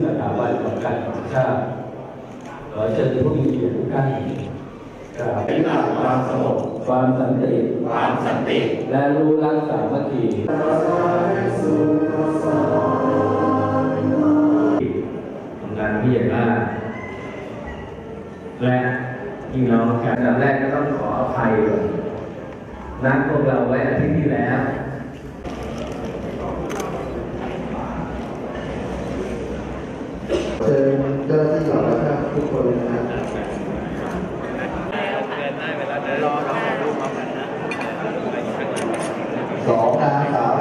บันประกันของชาติขอเชิญผู้มีเกียรติทุกท่านกราบถึงหลักความสงบความสันติความสันติ และรู้รักสามัคคีทำงานที่ใหญ่มาและพี่น้องกันดับแรกก็ต้องขออภัยนนัดพวกเราไว้อาทิตย์ที่แล้ว เชิญ เจ้าหน้าที่เหล่านั้นทุกคนนะครับสองนางสาว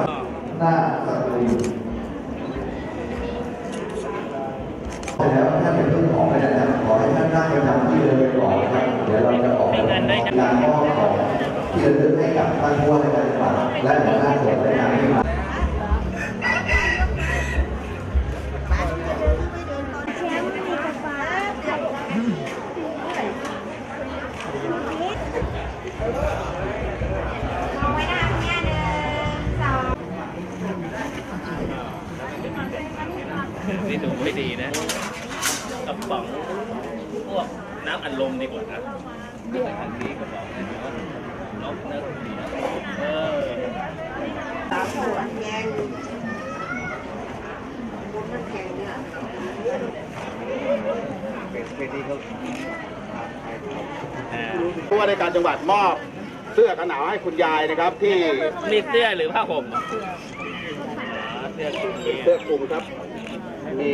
หน้าสตรีแล้วท่านเป็นเจ้าของไปนะครับขอให้ท่านนั่งประจำที่เดิมไปก่อนครับเดี๋ยวเราจะออกการมอบของที่ระลึกให้กับท่านผู้ว่าราชการจังหวัดและหัวหน้าส่วนราชการที่มา นี่ดูไม่ดีนะกระป๋องพวกน้ำอัดลมดีกว่านะอันนี้กระป๋องเนี่ยเนาะนกเนื้อเสียเออผู้ว่าราชการจังหวัดมอบเสื้อกันหนาวให้คุณยายนะครับ ที่นี่เสื้อหรือผ้าห่มอะเสื้อคลุม เสื้อคลุมครับ มี